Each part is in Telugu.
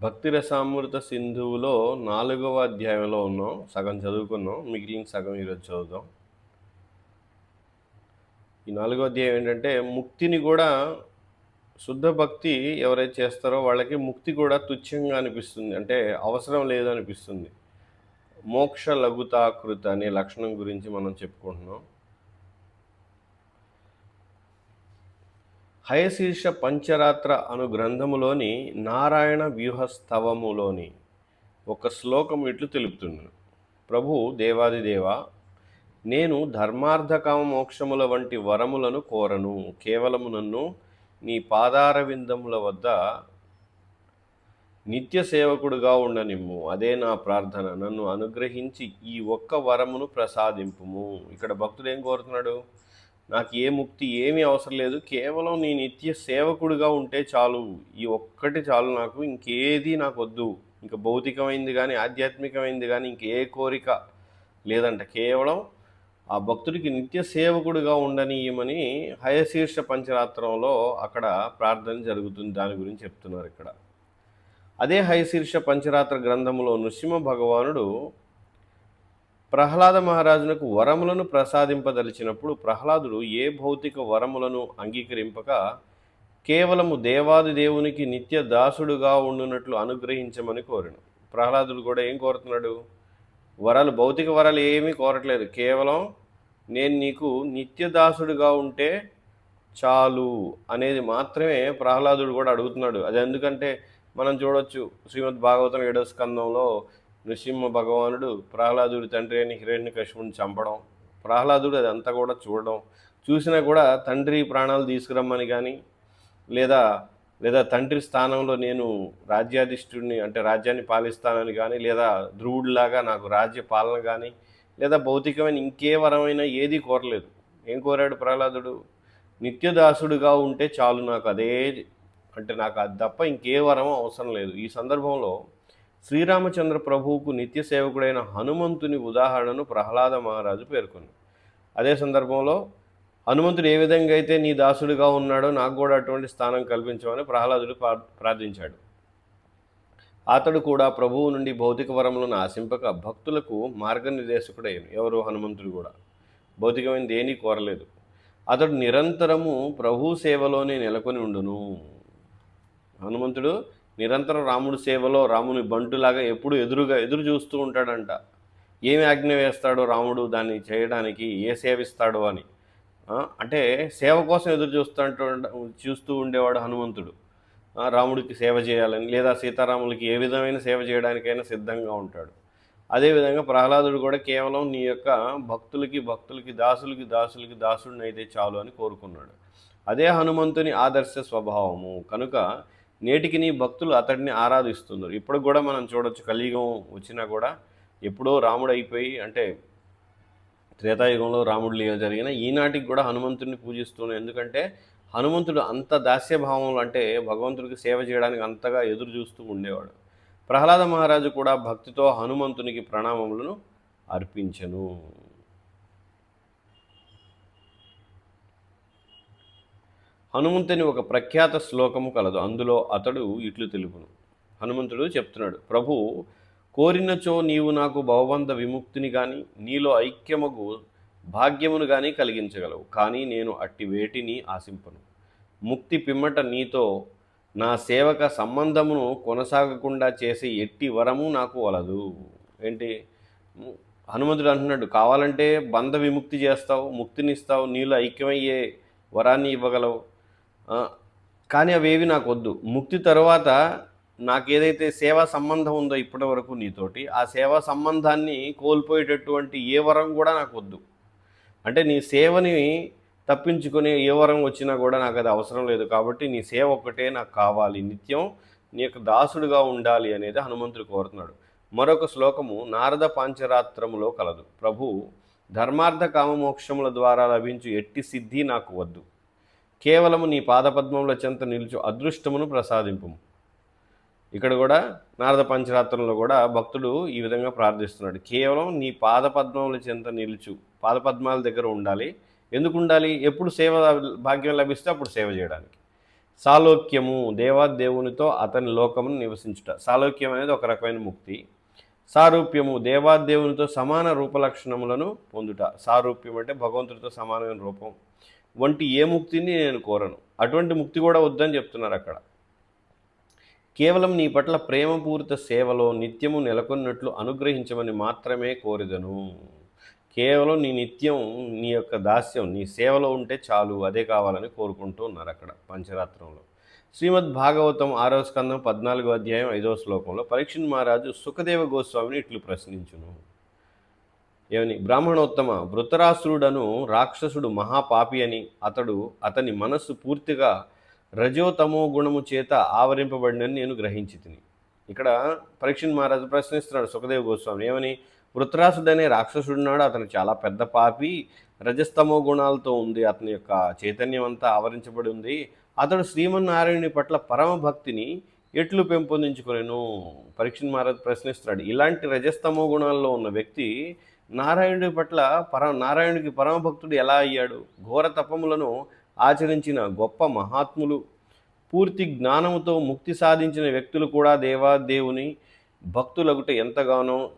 భక్తి రసామృత సింధువులో నాలుగవ అధ్యాయంలో ఉన్నాం. సగం చదువుకున్నాం. మిగిలిన సగం ఈరోజు చదువుదాం. ఈ నాలుగవ అధ్యాయం ఏంటంటే ముక్తిని కూడా శుద్ధ భక్తి ఎవరైతే చేస్తారో వాళ్ళకి ముక్తి కూడా తుచ్చంగా అనిపిస్తుంది. అంటే అవసరం లేదు అనిపిస్తుంది మోక్ష లఘుతాకృత అనే లక్షణం గురించి మనం చెప్పుకుంటున్నాం. హయశీర్ష పంచరాత్ర అను గ్రంథములోని నారాయణ వ్యూహస్తవములోని ఒక శ్లోకం ఇట్లు తెలుపుతున్నాను. ప్రభు దేవాదిదేవ నేను ధర్మార్థకామ మోక్షముల వంటి వరములను కోరను. కేవలము నన్ను నీ పాదారవిందముల వద్ద నిత్య సేవకుడుగా ఉండనిమ్ము. అదే నా ప్రార్థన. నన్ను అనుగ్రహించి ఈ ఒక్క వరమును ప్రసాదింపుము. ఇక్కడ భక్తుడు ఏం కోరుతున్నాడు? నాకు ఏ ముక్తి ఏమీ అవసరం లేదు. కేవలం నీ నిత్య సేవకుడిగా ఉంటే చాలు. ఈ ఒక్కటి చాలు నాకు. ఇంకేది నాకు వద్దు. ఇంకా భౌతికమైంది కానీ ఆధ్యాత్మికమైంది కానీ ఇంకే కోరిక లేదంట. కేవలం ఆ భక్తుడికి నిత్య సేవకుడిగా ఉండనీయమని హయశీర్ష పంచరాత్రంలో అక్కడ ప్రార్థన జరుగుతుంది. దాని గురించి చెప్తున్నారు ఇక్కడ. అదే హయశీర్ష పంచరాత్ర గ్రంథంలో నృసింహ భగవానుడు ప్రహ్లాద మహారాజునకు వరములను ప్రసాదింపదలిచినప్పుడు ప్రహ్లాదుడు ఏ భౌతిక వరములను అంగీకరింపక కేవలము దేవాది దేవునికి నిత్య దాసుడుగా ఉండునట్లు అనుగ్రహించమని కోరిను. ప్రహ్లాదుడు కూడా ఏం కోరుతున్నాడు? వరాలు భౌతిక వరాలు ఏమీ కోరట్లేదు. కేవలం నేను నీకు నిత్యదాసుడిగా ఉంటే చాలు అనేది మాత్రమే ప్రహ్లాదుడు కూడా అడుగుతున్నాడు. అది ఎందుకంటే మనం చూడొచ్చు శ్రీమద్ భాగవతం ఏడో స్కందంలో నృసింహ భగవానుడు ప్రహ్లాదుడి తండ్రి అని హిరణ్య చంపడం ప్రహ్లాదుడు అదంతా కూడా చూడడం చూసినా కూడా తండ్రి ప్రాణాలు తీసుకురమ్మని కానీ లేదా లేదా తండ్రి స్థానంలో నేను రాజ్యాధిష్ఠుడిని అంటే రాజ్యాన్ని పాలిస్తానని కానీ లేదా ధ్రువుడిలాగా నాకు రాజ్య పాలన కానీ లేదా భౌతికమైన ఇంకే వరమైన ఏది కోరలేదు. ఏం కోరాడు ప్రహ్లాదుడు? నిత్యదాసుడుగా ఉంటే చాలు నాకు అదే అంటే నాకు అది తప్ప ఇంకే వరం అవసరం లేదు. ఈ సందర్భంలో శ్రీరామచంద్ర ప్రభువుకు నిత్య సేవకుడైన హనుమంతుని ఉదాహరణను ప్రహ్లాద మహారాజు పేర్కొంది. అదే సందర్భంలో హనుమంతుడు ఏ విధంగా అయితే నీ దాసుడిగా ఉన్నాడో నాకు కూడా అటువంటి స్థానం కల్పించమని ప్రహ్లాదుడు ప్రా- ప్రార్థించాడు. అతడు కూడా ప్రభువు నుండి భౌతిక వరములను ఆశింపక భక్తులకు మార్గనిర్దేశకుడయ్యాను. ఎవరు? హనుమంతుడు కూడా. భౌతికమైన దేని కోరలేదు. అతడు నిరంతరము ప్రభు సేవలోనే నెలకొని ఉండును. హనుమంతుడు నిరంతరం రాముడి సేవలో రాముని బంటులాగా ఎప్పుడు ఎదురుగా ఎదురు చూస్తూ ఉంటాడంట. ఏమి ఆజ్ఞ వేస్తాడో రాముడు దాన్ని చేయడానికి ఏ సేవిస్తాడో అని. అంటే సేవ కోసం ఎదురు చూస్తూ చూస్తూ ఉండేవాడు హనుమంతుడు. రాముడికి సేవ చేయాలని లేదా సీతారాములకి ఏ విధమైన సేవ చేయడానికైనా సిద్ధంగా ఉంటాడు. అదేవిధంగా ప్రహ్లాదుడు కూడా కేవలం నీ యొక్క భక్తులకి భక్తులకి దాసులకి దాసులకి దాసుడిని అయితే చాలు అని కోరుకున్నాడు. అదే హనుమంతుని ఆదర్శ స్వభావము. కనుక నేటికి నీ భక్తులు అతడిని ఆరాధిస్తున్నారు. ఇప్పుడు కూడా మనం చూడొచ్చు కలియుగం వచ్చినా కూడా ఎప్పుడో రాముడు అయిపోయి అంటే త్రేతాయుగంలో రాముడు లీల జరిగిన ఈనాటికి కూడా హనుమంతుడిని పూజిస్తున్నాను ఎందుకంటే హనుమంతుడు అంత దాస్యభావంలో అంటే భగవంతుడికి సేవ చేయడానికి అంతగా ఎదురు చూస్తూ ఉండేవాడు. ప్రహ్లాద మహారాజు కూడా భక్తితో హనుమంతునికి ప్రణామములను అర్పించను. హనుమంతుని ఒక ప్రఖ్యాత శ్లోకము కలదు. అందులో అతడు ఇట్లు తెలుపును. హనుమంతుడు చెప్తున్నాడు ప్రభు కోరినచో నీవు నాకు భవబంధ విముక్తిని కానీ నీలో ఐక్యమగు భాగ్యమును కానీ కలిగించగలవు. కానీ నేను అట్టి వేటిని ఆశింపను. ముక్తి పిమ్మట నీతో నా సేవక సంబంధమును కొనసాగకుండా చేసే ఎట్టి వరము నాకు వలదు. ఏంటి? హనుమంతుడు అంటున్నాడు కావాలంటే బంధ విముక్తి చేస్తావు ముక్తినిస్తావు నీలో ఐక్యమయ్యే వరాన్ని ఇవ్వగలవు. కానీ అవేవి నాకు వద్దు ముక్తి తర్వాత నాకు ఏదైతే సేవా సంబంధం ఉందో ఇప్పటి వరకు నీతోటి ఆ సేవా సంబంధాన్ని కోల్పోయేటటువంటి ఏ వరం కూడా నాకు వద్దు అంటే నీ సేవని తప్పించుకునే ఏ వరం వచ్చినా కూడా నాకు అది అవసరం లేదు కాబట్టి నీ సేవ ఒక్కటే నాకు కావాలి. నిత్యం నీ యొక్క దాసుడుగా ఉండాలి అనేది హనుమంతుడు కోరుతున్నాడు. మరొక శ్లోకము నారద పాంచరాత్రములో కలదు. ప్రభు ధర్మార్థ కామమోక్షముల ద్వారా లభించు ఎట్టి సిద్ధి నాకు వద్దు. కేవలము నీ పాదపద్మముల చెంత నిలుచు అదృష్టమును ప్రసాదింపు ఇక్కడ కూడా నారద పంచరాత్రంలో కూడా భక్తుడు ఈ విధంగా ప్రార్థిస్తున్నాడు. కేవలం నీ పాదపద్మముల చెంత నిలుచు పాదపద్మాల దగ్గర ఉండాలి. ఎందుకు ఉండాలి? ఎప్పుడు సేవ భాగ్యం లభిస్తే అప్పుడు సేవ చేయడానికి. సాలోక్యము దేవాదేవునితో అతని లోకమును నివసించుట. సాలోక్యం అనేది ఒక రకమైన ముక్తి. సారూప్యము దేవాదేవునితో సమాన రూపలక్షణములను పొందుట. సారూప్యం అంటే భగవంతుడితో సమానమైన రూపం. వంటి ఏ ముక్తిని నేను కోరను. అటువంటి ముక్తి కూడా వద్దని చెప్తున్నారు అక్కడ. కేవలం నీ పట్ల ప్రేమపూరిత సేవలో నిత్యము నెలకొన్నట్లు అనుగ్రహించమని మాత్రమే కోరిదను. కేవలం నీ నిత్యం నీ యొక్క దాస్యం నీ సేవలో ఉంటే చాలు అదే కావాలని కోరుకుంటూ ఉన్నారు అక్కడ పంచరాత్రంలో. శ్రీమద్ భాగవతం ఆరవ స్కందం పద్నాలుగో అధ్యాయం ఐదవ శ్లోకంలో పరీక్షణ్ మహారాజు సుఖదేవ గోస్వామిని ఇట్లు ప్రశ్నించును. ఏమని? బ్రాహ్మణోత్తమ వృతరాసురుడను రాక్షసుడు మహాపాపి అని అతడు అతని మనస్సు పూర్తిగా రజోతమో గుణము చేత ఆవరింపబడినని నేను గ్రహించి తిని ఇక్కడ పరీక్షణ్ మహారాజు ప్రశ్నిస్తున్నాడు సుఖదేవ గోస్వామి ఏమని? వృతరాసుడు అనే రాక్షసుడున్నాడు అతను చాలా పెద్ద పాపి రజస్తమో గుణాలతో ఉంది అతని యొక్క చైతన్యం అంతా ఆవరించబడి ఉంది అతడు శ్రీమన్నారాయణుని పట్ల పరమ భక్తిని ఎట్లు పెంపొందించుకునేను? పరీక్షణ్ మహారాజ్ ప్రశ్నిస్తున్నాడు ఇలాంటి రజస్తమో గుణాల్లో ఉన్న వ్యక్తి నారాయణుడి పట్ల పర నారాయణుడికి పరమభక్తుడు ఎలా అయ్యాడు? ఘోర తపములను ఆచరించిన గొప్ప మహాత్ములు పూర్తి జ్ఞానముతో ముక్తి సాధించిన వ్యక్తులు కూడా దేవాదేవుని భక్తులగుట ఎంతగానో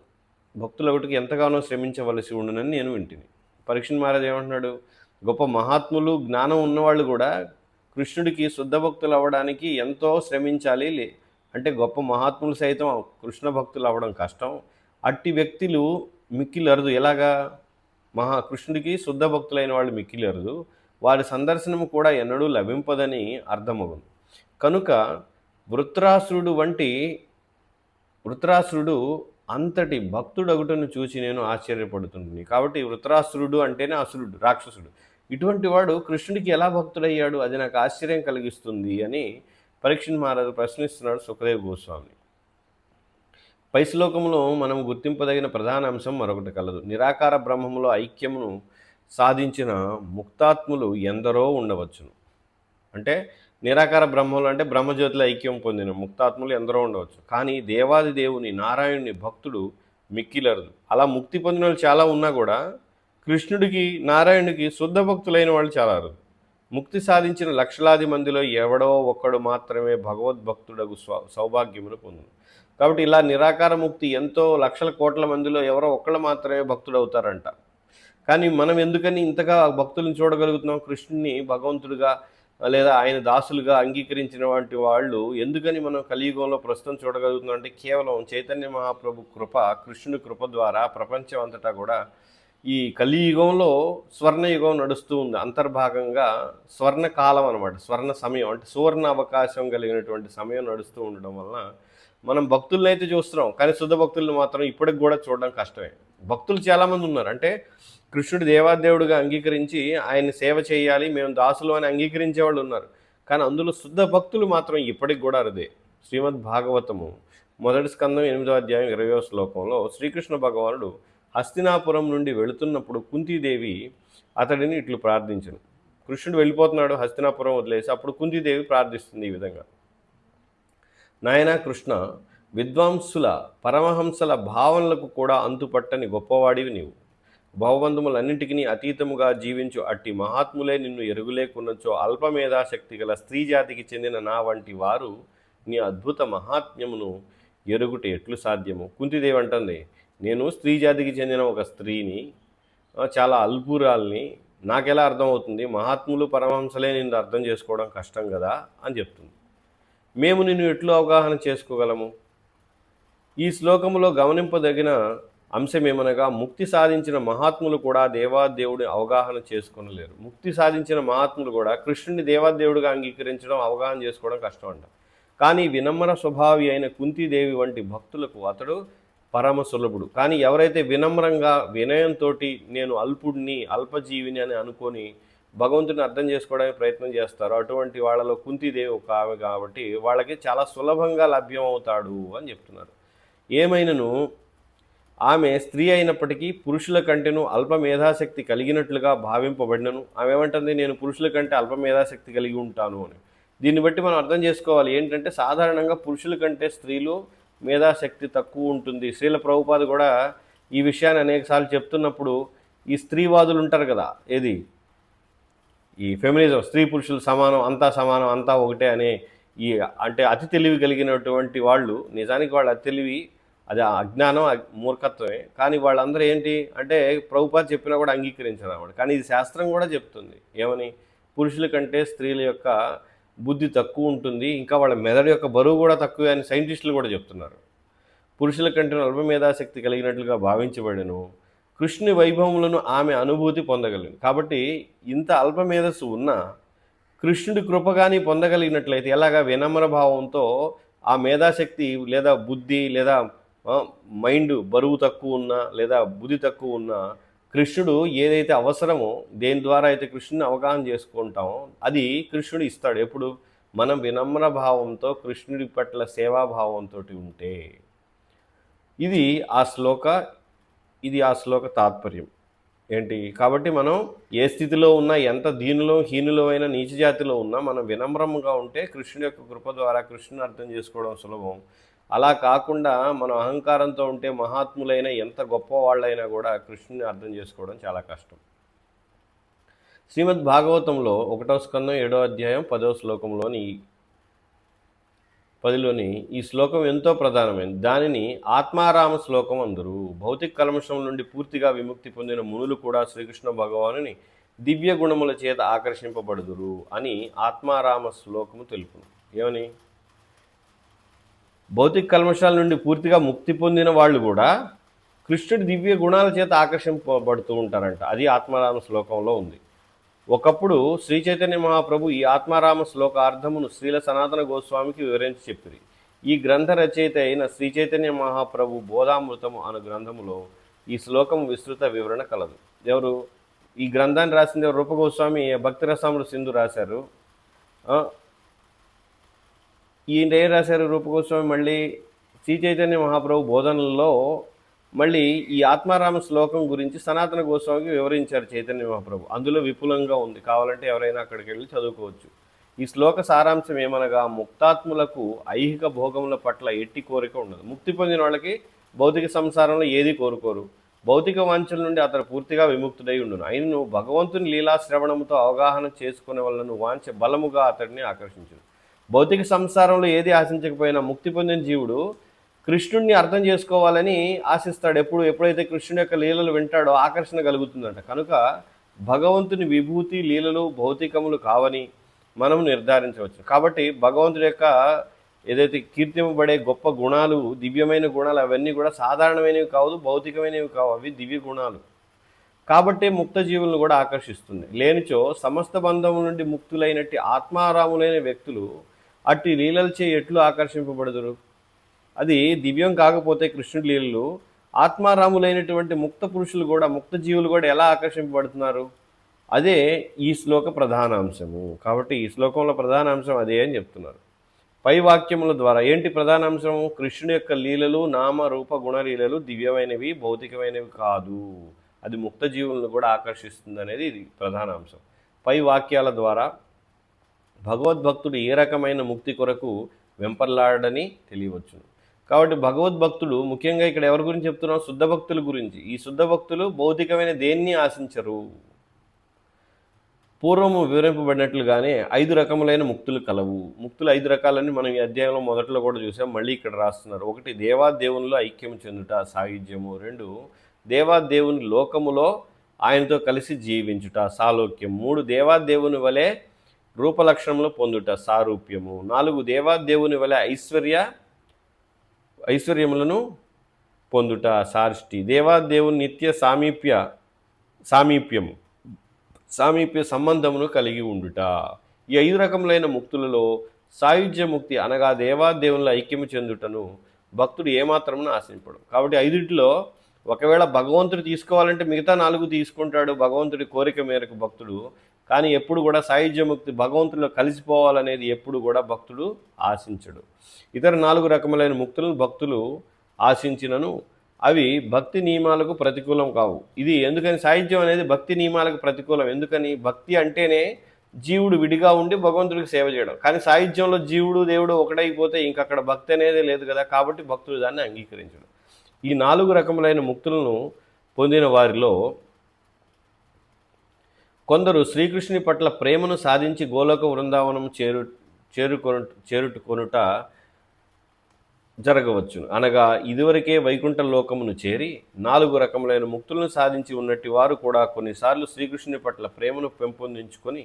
భక్తులగుటకి ఎంతగానో శ్రమించవలసి ఉండునని నేను వింటిని. పరీక్ష మహారాజ్ ఏమంటున్నాడు? గొప్ప మహాత్ములు జ్ఞానం ఉన్నవాళ్ళు కూడా కృష్ణుడికి శుద్ధ భక్తులు అవ్వడానికి ఎంతో శ్రమించాలి లే. అంటే గొప్ప మహాత్ములు సైతం కృష్ణ భక్తులు అవ్వడం కష్టం. అట్టి వ్యక్తులు మిక్కిలరుదు. ఎలాగా? మహా కృష్ణుడికి శుద్ధ భక్తులైన వాళ్ళు మిక్కిలరుదు. వారి సందర్శనము కూడా ఎన్నడూ లభింపదని అర్థమవును కనుక వృత్రాసురుడు వంటి వృత్రాసురుడు అంతటి భక్తుడగుటను చూసి నేను ఆశ్చర్యపడుతుంది కాబట్టి వృత్రాసురుడు అంటేనే అసురుడు రాక్షసుడు. ఇటువంటి వాడు కృష్ణుడికి ఎలా భక్తుడయ్యాడు? అది నాకు ఆశ్చర్యం కలిగిస్తుంది అని పరీక్షణ్ మహారాజు ప్రశ్నిస్తున్నాడు సుఖదేవ్ గోస్వామి పై శ్లోకంలో మనం గుర్తింపదగిన ప్రధాన అంశం మరొకటి కలదు. నిరాకార బ్రహ్మములో ఐక్యమును సాధించిన ముక్తాత్ములు ఎందరో ఉండవచ్చును. అంటే నిరాకార బ్రహ్మలు అంటే బ్రహ్మజ్యోతిలో ఐక్యం పొందిన ముక్తాత్ములు ఎందరో ఉండవచ్చు. కానీ దేవాది దేవుని నారాయణుని భక్తుడు మిక్కిలరదు. అలా ముక్తి పొందిన వాళ్ళు చాలా ఉన్నా కూడా కృష్ణుడికి నారాయణుడికి శుద్ధ భక్తులైన వాళ్ళు చాలా అరుదు. ముక్తి సాధించిన లక్షలాది మందిలో ఎవడో ఒక్కడు మాత్రమే భగవద్భక్తుడకు స్వ సౌభాగ్యమును పొందును. కాబట్టి ఇలా నిరాకార ముక్తి ఎంతో లక్షల కోట్ల మందిలో ఎవరో ఒక్కళ్ళు మాత్రమే భక్తుడవుతారంట. కానీ మనం ఎందుకని ఇంతగా భక్తులను చూడగలుగుతున్నాం? కృష్ణుని భగవంతుడిగా లేదా ఆయన దాసులుగా అంగీకరించిన వంటి వాళ్ళు ఎందుకని మనం కలియుగంలో ప్రస్తుతం చూడగలుగుతున్నాం? అంటే కేవలం చైతన్య మహాప్రభు కృప కృష్ణుని కృప ద్వారా ప్రపంచం అంతటా కూడా ఈ కలియుగంలో స్వర్ణయుగం నడుస్తూ ఉంది. అంతర్భాగంగా స్వర్ణ కాలం అనమాట స్వర్ణ సమయం అంటే సువర్ణ అవకాశం కలిగినటువంటి సమయం నడుస్తూ ఉండడం వలన మనం భక్తుల్ని అయితే చూస్తున్నాం. కానీ శుద్ధ భక్తుల్ని మాత్రం ఇప్పటికి కూడా చూడడం కష్టమే. భక్తులు చాలామంది ఉన్నారు. అంటే కృష్ణుడు దేవాదేవుడిగా అంగీకరించి ఆయన సేవ చేయాలి మేము దాసులు అని అంగీకరించే వాళ్ళు ఉన్నారు. కానీ అందులో శుద్ధ భక్తులు మాత్రం ఇప్పటికి కూడా అరుదే. శ్రీమద్ భాగవతము మొదటి స్కందం ఎనిమిదో అధ్యాయం ఇరవయో శ్లోకంలో శ్రీకృష్ణ భగవానుడు హస్తినాపురం నుండి వెళుతున్నప్పుడు కుంతీదేవి అతడిని ఇట్లు ప్రార్థించను. కృష్ణుడు వెళ్ళిపోతున్నాడు హస్తినాపురం వదిలేసి అప్పుడు కుంతీదేవి ప్రార్థిస్తుంది ఈ విధంగా. నాయనా కృష్ణ విద్వాంసుల పరమహంసల భావనలకు కూడా అంతుపట్టని గొప్పవాడివి నీవు. భవబంధములన్నింటికీ అతీతముగా జీవించు అట్టి మహాత్ములే నిన్ను ఎరుగులేకున్నచో అల్పమేధాశక్తి గల స్త్రీ జాతికి చెందిన నా వంటి వారు నీ అద్భుత మహాత్మ్యమును ఎరుగుట ఎట్లు సాధ్యము? కుంతిదేవి అంటుంది నేను స్త్రీ జాతికి చెందిన ఒక స్త్రీని చాలా అల్పురాల్ని నాకెలా అర్థమవుతుంది? మహాత్ములు పరమహంసలే నిన్ను అర్థం చేసుకోవడం కష్టం కదా అని చెప్తుంది. మేము నిన్ను ఎట్లు అవగాహన చేసుకోగలము? ఈ శ్లోకములో గమనింపదగిన అంశమేమనగా ముక్తి సాధించిన మహాత్ములు కూడా దేవాదేవుడి అవగాహన చేసుకునలేరు. ముక్తి సాధించిన మహాత్ములు కూడా కృష్ణుని దేవాదేవుడిగా అంగీకరించడం అవగాహన చేసుకోవడం కష్టం అంట. కానీ వినమ్ర స్వభావి అయిన కుంతీదేవి వంటి భక్తులకు అతడు పరమ సులభుడు. కానీ ఎవరైతే వినమ్రంగా వినయంతో నేను అల్పుడిని అల్పజీవిని అని అనుకొని భగవంతుని అర్థం చేసుకోవడానికి ప్రయత్నం చేస్తారో అటువంటి వాళ్ళలో కుంతిదేవి ఒక ఆమె కాబట్టి వాళ్ళకి చాలా సులభంగా లభ్యం అవుతాడు అని చెప్తున్నారు. ఏమైనను ఆమె స్త్రీ అయినప్పటికీ పురుషుల కంటేను అల్ప మేధాశక్తి కలిగినట్లుగా భావింపబడినను. ఆమె ఏమంటుంది నేను పురుషుల కంటే అల్ప మేధాశక్తి కలిగి ఉంటాను అని. దీన్ని బట్టి మనం అర్థం చేసుకోవాలి. ఏంటంటే సాధారణంగా పురుషుల కంటే స్త్రీలు మేధాశక్తి తక్కువ ఉంటుంది. స్త్రీల ప్రభుపాద కూడా ఈ విషయాన్ని అనేకసార్లు చెప్తున్నప్పుడు ఈ స్త్రీవాదులు ఉంటారు కదా ఏది? ఈ ఫెమినిజం స్త్రీ పురుషులు సమానం అంతా సమానం అంతా ఒకటే అనే ఈ అంటే అతి తెలివి కలిగినటువంటి వాళ్ళు నిజానికి వాళ్ళ అతి తెలివి అది అజ్ఞానం మూర్ఖత్వమే. కానీ వాళ్ళందరూ ఏంటి అంటే ప్రభుపాద చెప్పినా కూడా అంగీకరించారు అన్నమాట కానీ ఇది శాస్త్రం కూడా చెప్తుంది. ఏమని? పురుషుల కంటే స్త్రీల యొక్క బుద్ధి తక్కువ ఉంటుంది ఇంకా వాళ్ళ మెదడు యొక్క బరువు కూడా తక్కువే అని సైంటిస్టులు కూడా చెప్తున్నారు. పురుషుల కంటే అల్ప మేధాశక్తి కలిగినట్లుగా భావించబడను. కృష్ణుని వైభవములను ఆమె అనుభూతి పొందగలిగింది కాబట్టి ఇంత అల్ప మేధస్సు ఉన్నా కృష్ణుడి కృప కానీ పొందగలిగినట్లయితే ఎలాగా వినమ్ర భావంతో ఆ మేధాశక్తి లేదా బుద్ధి లేదా మైండ్ బరువు తక్కువ ఉన్నా లేదా బుద్ధి తక్కువ ఉన్నా కృష్ణుడు ఏదైతే అవసరమో దేని ద్వారా అయితే కృష్ణుని అవగాహన చేసుకుంటామో అది కృష్ణుడు ఇస్తాడు. ఎప్పుడు? మనం వినమ్ర భావంతో కృష్ణుడి పట్ల సేవాభావంతో ఉంటే. ఇది ఆ శ్లోక ఇది ఆ శ్లోక తాత్పర్యం. ఏంటి? కాబట్టి మనం ఏ స్థితిలో ఉన్నా ఎంత దీనిలో హీనులో అయినా నీచ జాతిలో ఉన్నా మనం వినమ్రంగా ఉంటే కృష్ణుడి యొక్క కృప ద్వారా కృష్ణుని అర్థం చేసుకోవడం సులభం. అలా కాకుండా మనం అహంకారంతో ఉంటే మహాత్ములైన ఎంత గొప్ప వాళ్ళైనా కూడా కృష్ణుని అర్థం చేసుకోవడం చాలా కష్టం. శ్రీమద్ భాగవతంలో ఒకటో స్కందం ఏడో అధ్యాయం పదో శ్లోకంలోని పదిలోని ఈ శ్లోకం ఎంతో ప్రధానమైనది దానిని ఆత్మారామ శ్లోకం అందరు. భౌతిక కల్మషం నుండి పూర్తిగా విముక్తి పొందిన మునులు కూడా శ్రీకృష్ణ భగవానుని దివ్య గుణముల చేత ఆకర్షింపబడుదురు అని ఆత్మారామ శ్లోకము తెలుపును. ఏమని? భౌతిక కల్మషాల నుండి పూర్తిగా ముక్తి పొందిన వాళ్ళు కూడా కృష్ణుడి దివ్య గుణాల చేత ఆకర్షింపబడుతూ ఉంటారంట. అది ఆత్మారామ శ్లోకంలో ఉంది. ఒకప్పుడు శ్రీ చైతన్య మహాప్రభు ఈ ఆత్మారామ శ్లోక అర్థమును శ్రీల సనాతన గోస్వామికి వివరించి చెప్పిరి. ఈ గ్రంథ రచయిత అయిన శ్రీ చైతన్య మహాప్రభు బోధామృతము అను గ్రంథములో ఈ శ్లోకం విస్తృత వివరణ కలదు. ఎవరు? ఈ గ్రంథాన్ని రాసింది ఎవరు? రూపగోస్వామి సింధు రాశారు. ఈయన ఏం రాశారు రూపగోస్వామి మళ్ళీ శ్రీ చైతన్య మహాప్రభు బోధనల్లో మళ్ళీ ఈ ఆత్మారామ శ్లోకం గురించి సనాతన గోస్వామికి వివరించారు చైతన్య మహాప్రభు. అందులో విపులంగా ఉంది. కావాలంటే ఎవరైనా అక్కడికి వెళ్ళి చదువుకోవచ్చు. ఈ శ్లోక సారాంశం ఏమనగా ముక్తాత్ములకు ఐహిక భోగముల పట్ల ఎట్టి కోరిక ఉండదు. ముక్తి పొందిన వాళ్ళకి భౌతిక సంసారంలో ఏది కోరుకోరు. భౌతిక వాంఛల నుండి అతను పూర్తిగా విముక్తుడై ఉండును. అయినను భగవంతుని లీలా శ్రవణముతో అవగాహన చేసుకునే వాళ్ళను వాంఛ బలముగా అతడిని ఆకర్షించును. భౌతిక సంసారంలో ఏది ఆశించకపోయినా ముక్తి పొందిన జీవుడు కృష్ణుడిని అర్థం చేసుకోవాలని ఆశిస్తాడు. ఎప్పుడు ఎప్పుడైతే కృష్ణుడి యొక్క లీలలు వింటాడో ఆకర్షణ కలుగుతుందంట. కనుక భగవంతుని విభూతి లీలలు భౌతికములు కావని మనం నిర్ధారించవచ్చు. కాబట్టి భగవంతుడి యొక్క ఏదైతే కీర్తింపబడే గొప్ప గుణాలు దివ్యమైన గుణాలు అవన్నీ కూడా సాధారణమైనవి కావు భౌతికమైనవి కావు. అవి దివ్య గుణాలు. కాబట్టి ముక్త జీవులను కూడా ఆకర్షిస్తుంది. లేనిచో సమస్త బంధము నుండి ముక్తులైనట్టి ఆత్మారాములైన వ్యక్తులు అట్టి లీలలచే ఎట్లు ఆకర్షింపబడదురు? అది దివ్యం కాకపోతే కృష్ణుడి లీలలు. ఆత్మారాములైనటువంటి ముక్త పురుషులు కూడా ముక్త జీవులు కూడా ఎలా ఆకర్షింపబడుతున్నారు? అదే ఈ శ్లోక ప్రధానాంశము కాబట్టి ఈ శ్లోకంలో ప్రధానాంశం అదే అని చెప్తున్నారు. పై వాక్యముల ద్వారా ఏంటి ప్రధానాంశము కృష్ణుడి యొక్క లీలలు నామ రూప గుణలీలలు దివ్యమైనవి భౌతికమైనవి కాదు. అది ముక్త జీవులను కూడా ఆకర్షిస్తుంది అనేది ఇది ప్రధానాంశం పై వాక్యాల ద్వారా భగవద్భక్తుడు ఏ రకమైన ముక్తి కొరకు వెంపర్లాడని తెలియవచ్చును. కాబట్టి భగవద్భక్తుడు ముఖ్యంగా ఇక్కడ ఎవరి గురించి చెప్తున్నాం? శుద్ధ భక్తుల గురించి. ఈ శుద్ధ భక్తులు భౌతికమైన దేన్ని ఆశించరు. పూర్వము వివరింపబడినట్లుగానే ఐదు రకములైన ముక్తులు కలవు. ముక్తులు ఐదు రకాలని మనం ఈ అధ్యాయంలో మొదట్లో కూడా చూసాం. మళ్ళీ ఇక్కడ రాస్తున్నారు. ఒకటి దేవాదేవునిలో ఐక్యం చెందుట సాయుధ్యము. రెండు దేవాదేవుని లోకములో ఆయనతో కలిసి జీవించుట సాలోక్యం. మూడు దేవాదేవుని వలె రూపలక్షణంలో పొందుట సారూప్యము. నాలుగు దేవాదేవుని వలె ఐశ్వర్య ఐశ్వర్యములను పొందుట సార్ష్టి. దేవాదేవుని నిత్య సామీప్య సామీప్యము సామీప్య సంబంధమును కలిగి ఉండుట. ఈ ఐదు రకములైన ముక్తులలో సాయుధ్య ముక్తి అనగా దేవాదేవుల ఐక్యము చెందుటను భక్తుడు ఏమాత్రమును ఆశింపడు. కాబట్టి ఐదుటిలో ఒకవేళ భగవంతుడు తీసుకోవాలంటే మిగతా నాలుగు తీసుకుంటాడు. భగవంతుడి కోరిక మేరకు భక్తుడు కానీ ఎప్పుడు కూడా సాయుధ్యముక్తి భగవంతుడిలో కలిసిపోవాలనేది ఎప్పుడు కూడా భక్తుడు ఆశించడు. ఇతర నాలుగు రకములైన ముక్తులను భక్తులు ఆశించినను. అవి భక్తి నియమాలకు ప్రతికూలం కావు. ఇది ఎందుకని సాహిత్యం అనేది భక్తి నియమాలకు ప్రతికూలం. ఎందుకని? భక్తి అంటేనే జీవుడు విడిగా ఉండి భగవంతుడికి సేవ చేయడం. కానీ సాహిత్యంలో జీవుడు దేవుడు ఒకటైపోతే ఇంక అక్కడ భక్తి అనేది లేదు కదా. కాబట్టి భక్తుడు దాన్ని అంగీకరించడం. ఈ నాలుగు రకములైన ముక్తులను పొందిన వారిలో కొందరు శ్రీకృష్ణుని పట్ల ప్రేమను సాధించి గోలోక వృందావనం చేరు చేరుకొను చేరుకొనుట జరగవచ్చును. అనగా ఇదివరకే వైకుంఠ లోకమును చేరి నాలుగు రకములైన ముక్తులను సాధించి ఉన్నట్టి వారు కూడా కొన్నిసార్లు శ్రీకృష్ణుని పట్ల ప్రేమను పెంపొందించుకొని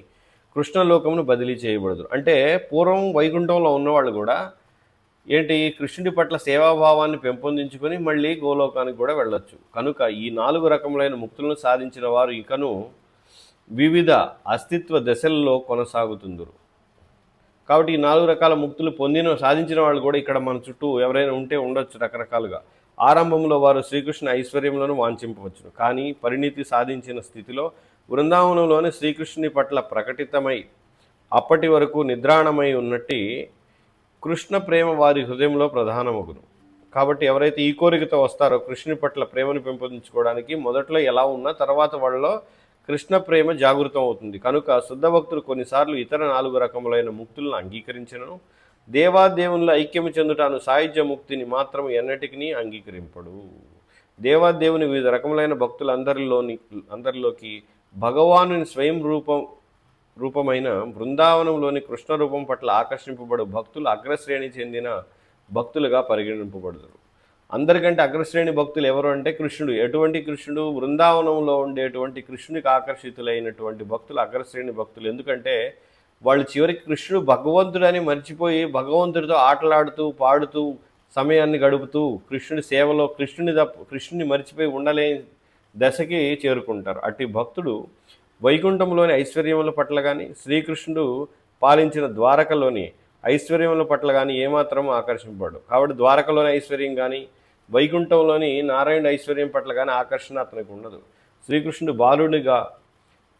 కృష్ణలోకమును బదిలీ చేయబడదు అంటే పూర్వం వైకుంఠంలో ఉన్నవాళ్ళు కూడా ఏంటి కృష్ణుడి పట్ల సేవాభావాన్ని పెంపొందించుకొని మళ్ళీ గోలోకానికి కూడా వెళ్ళొచ్చు. కనుక ఈ నాలుగు రకములైన ముక్తులను సాధించిన వారు ఇకను వివిధ అస్తిత్వ దశల్లో కొనసాగుతుందరు. కాబట్టి ఈ నాలుగు రకాల ముక్తులు పొందిన సాధించిన వాళ్ళు కూడా ఇక్కడ మన చుట్టూ ఎవరైనా ఉంటే ఉండొచ్చు రకరకాలుగా. ఆరంభంలో వారు శ్రీకృష్ణ ఐశ్వర్యంలోనూ వాంఛింపవచ్చును. కానీ పరిణితి సాధించిన స్థితిలో బృందావనంలోని శ్రీకృష్ణుని పట్ల ప్రకటితమై అప్పటి వరకు నిద్రాణమై ఉన్నట్టి కృష్ణ ప్రేమ వారి హృదయంలో ప్రధానమగును. కాబట్టి ఎవరైతే ఈ కోరికతో వస్తారో కృష్ణుని పట్ల ప్రేమను పెంపొందించుకోవడానికి మొదట్లో ఎలా ఉన్నా తర్వాత వాళ్ళలో కృష్ణ ప్రేమ జాగృతం అవుతుంది కనుక శుద్ధ భక్తులు కొన్నిసార్లు ఇతర నాలుగు రకములైన ముక్తులను అంగీకరించను. దేవాదేవునిలో ఐక్యము చెందుటాను సాహిత్య ముక్తిని మాత్రం ఎన్నటికీ అంగీకరింపడు. దేవాదేవుని వివిధ రకములైన భక్తులందరిలోని అందరిలోకి భగవాను స్వయం రూపం రూపమైన బృందావనంలోని కృష్ణ రూపం పట్ల ఆకర్షింపబడు భక్తులు అగ్రశ్రేణి చెందిన భక్తులుగా పరిగణింపబడతారు అందరికంటే అగ్రశ్రేణి భక్తులు ఎవరు అంటే కృష్ణుడు. ఎటువంటి కృష్ణుడు? బృందావనంలో ఉండేటువంటి కృష్ణునికి ఆకర్షితులైనటువంటి భక్తులు అగ్రశ్రేణి భక్తులు. ఎందుకంటే వాళ్ళు చివరికి కృష్ణుడు భగవంతుడని మర్చిపోయి భగవంతుడితో ఆటలాడుతూ పాడుతూ సమయాన్ని గడుపుతూ కృష్ణుడి సేవలో కృష్ణుని తప్ప కృష్ణుని మర్చిపోయి ఉండలేని దశకి చేరుకుంటారు. అట్టి భక్తుడు వైకుంఠంలోని ఐశ్వర్యముల పట్ల కానీ శ్రీకృష్ణుడు పాలించిన ద్వారకలోని ఐశ్వర్యముల పట్ల కానీ ఏమాత్రం ఆకర్షింపడు కాబట్టి ద్వారకలోని ఐశ్వర్యం కానీ వైకుంఠంలోని నారాయణ ఐశ్వర్యం పట్ల కానీ ఆకర్షణ అతనికి ఉండదు. శ్రీకృష్ణుడు బాలుడిగా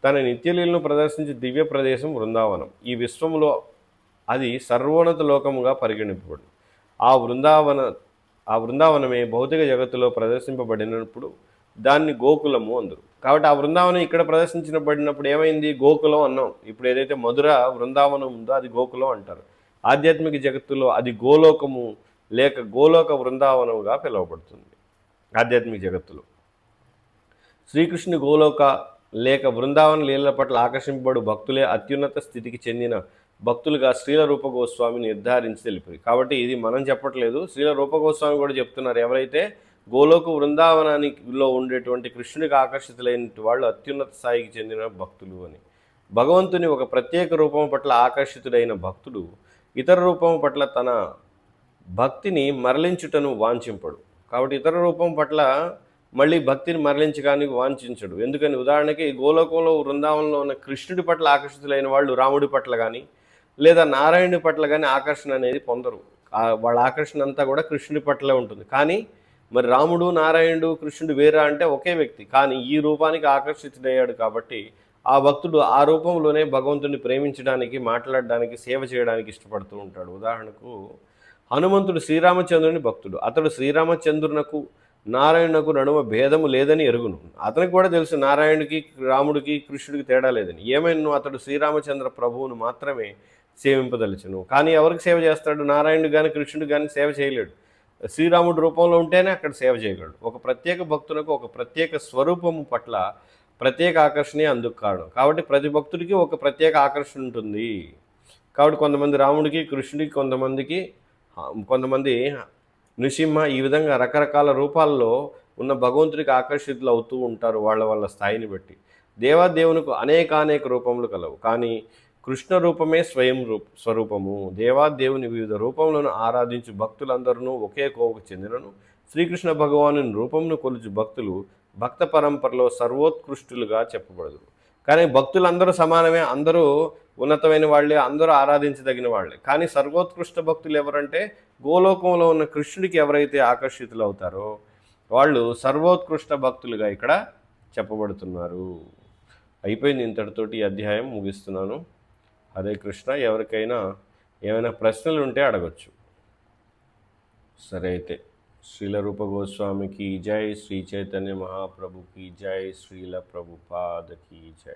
తన నిత్యలీలను ప్రదర్శించే దివ్య ప్రదేశం బృందావనం ఈ విశ్వంలో అది సర్వోన్నత లోకముగా పరిగణింపబడింది ఆ బృందావన ఆ బృందావనమే భౌతిక జగత్తులో ప్రదర్శింపబడినప్పుడు దాన్ని గోకులము అందరు. కాబట్టి ఆ బృందావనం ఇక్కడ ప్రదర్శించబడినప్పుడు ఏమైంది? గోకులం అన్నాం. ఇప్పుడు ఏదైతే మధుర బృందావనం ఉందో అది గోకులం అంటారు. ఆధ్యాత్మిక జగత్తులో అది గోలోకము లేక గోలోక బృందావనముగా పిలువబడుతుంది ఆధ్యాత్మిక జగత్తులో. శ్రీకృష్ణుని గోలోక లేక బృందావన లీలల పట్ల ఆకర్షింపబడు భక్తులే అత్యున్నత స్థితికి చెందిన భక్తులుగా శ్రీల రూపగోస్వామిని నిర్ధారించి తెలిపారు. కాబట్టి ఇది మనం చెప్పట్లేదు. శ్రీల రూపగోస్వామి కూడా చెప్తున్నారు. ఎవరైతే గోలోక బృందావనానికిలో ఉండేటువంటి కృష్ణునికి ఆకర్షితులైన వాళ్ళు అత్యున్నత స్థాయికి చెందిన భక్తులు అని. భగవంతుని ఒక ప్రత్యేక రూపం పట్ల ఆకర్షితుడైన భక్తుడు ఇతర రూపం పట్ల తన భక్తిని మరలించుటను వాంఛింపడు. కాబట్టి ఇతర రూపం పట్ల మళ్ళీ భక్తిని మరలించడానికి వాంఛించడు. ఎందుకని? ఉదాహరణకి గోలోకంలో వృందావనంలో ఉన్న కృష్ణుడి పట్ల ఆకర్షితులైన వాళ్ళు రాముడి పట్ల కానీ లేదా నారాయణుడి పట్ల కానీ ఆకర్షణ అనేది పొందరు. వాళ్ళ ఆకర్షణ అంతా కూడా కృష్ణుడి పట్లే ఉంటుంది. కానీ మరి రాముడు నారాయణుడు కృష్ణుడు వేరా అంటే ఒకే వ్యక్తి. కానీ ఈ రూపానికి ఆకర్షితుడయ్యాడు కాబట్టి ఆ భక్తుడు ఆ రూపంలోనే భగవంతుని ప్రేమించడానికి మాట్లాడడానికి సేవ చేయడానికి ఇష్టపడుతూ ఉంటాడు. ఉదాహరణకు హనుమంతుడు శ్రీరామచంద్రుని భక్తుడు. అతడు శ్రీరామచంద్రునకు నారాయణకు నడుమ భేదము లేదని ఎరుగును. అతనికి కూడా తెలుసు నారాయణుడికి రాముడికి కృష్ణుడికి తేడా లేదని. ఏమైనా అతడు శ్రీరామచంద్ర ప్రభువును మాత్రమే సేవింపదలిచను. కానీ ఎవరికి సేవ చేస్తాడు? నారాయణుడు కానీ కృష్ణుడు కానీ సేవ చేయలేడు. శ్రీరాముడు రూపంలో ఉంటేనే అక్కడ సేవ చేయగలడు. ఒక ప్రత్యేక భక్తులకు ఒక ప్రత్యేక స్వరూపము పట్ల ప్రత్యేక ఆకర్షణే అందుకు కారణం. కాబట్టి ప్రతి భక్తుడికి ఒక ప్రత్యేక ఆకర్షణ ఉంటుంది. కాబట్టి కొంతమంది రాముడికి కృష్ణుడికి కొంతమందికి కొంతమంది నృసింహ ఈ విధంగా రకరకాల రూపాల్లో ఉన్న భగవంతుడికి ఆకర్షితులు అవుతూ ఉంటారు వాళ్ళ వాళ్ళ స్థాయిని బట్టి. దేవాదేవునికి అనేకానేక రూపములు కలవు. కానీ కృష్ణ రూపమే స్వయం రూప స్వరూపము. దేవాదేవుని వివిధ రూపములను ఆరాధించు భక్తులందరూ ఒకే కోవకు చెందినను. శ్రీకృష్ణ భగవాను రూపమును కొలుచు భక్తులు భక్త పరంపరలో సర్వోత్కృష్టులుగా చెప్పబడదు కానీ భక్తులందరూ సమానమే. అందరూ ఉన్నతమైన వాళ్ళే అందరూ ఆరాధించదగిన వాళ్ళే. కానీ సర్వోత్కృష్ట భక్తులు ఎవరంటే గోలోకంలో ఉన్న కృష్ణుడికి ఎవరైతే ఆకర్షితులు అవుతారో వాళ్ళు సర్వోత్కృష్ట భక్తులుగా ఇక్కడ చెప్పబడుతున్నారు. అయిపోయింది ఇంతటితోటి ఈ అధ్యాయం. ముగిస్తున్నాను. హరే కృష్ణ. ఎవరికైనా ఏమైనా ప్రశ్నలు ఉంటే అడగచ్చు. సరే అయితే. శ్రీల రూప గోస్వామికి జై. శ్రీ చైతన్య మహాప్రభుకి జై. శ్రీల ప్రభుపాదకి జై.